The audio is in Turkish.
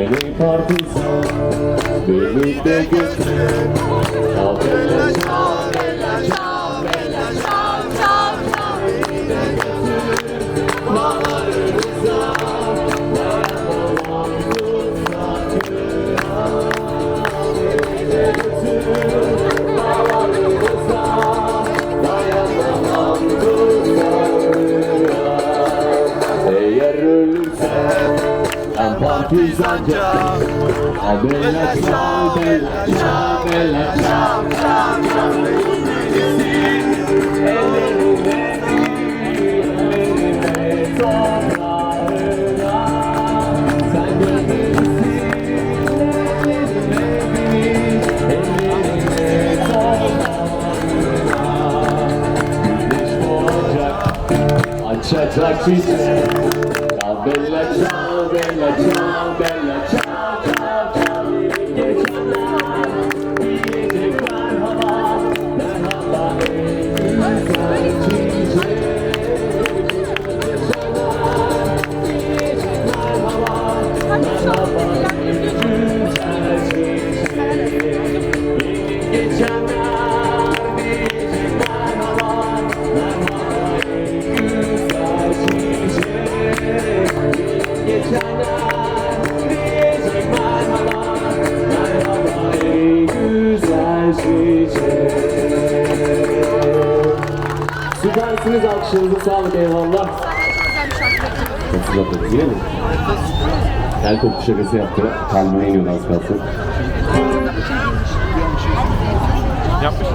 Beni partizan Birlikte götür Çalbella Ellerine ellerine toprağına Sen gelirsin ellerine ellerine toprağına Güneş doğacak açacak bize Çal bella ciao, bella ciao, bella ciao. Süpersiniz alkışlarınıza sağlık eyvallah Hatırlatmadık değil mi? El topu şakası yaptı. Kalbime iniyordu az kalsın. Yapmış.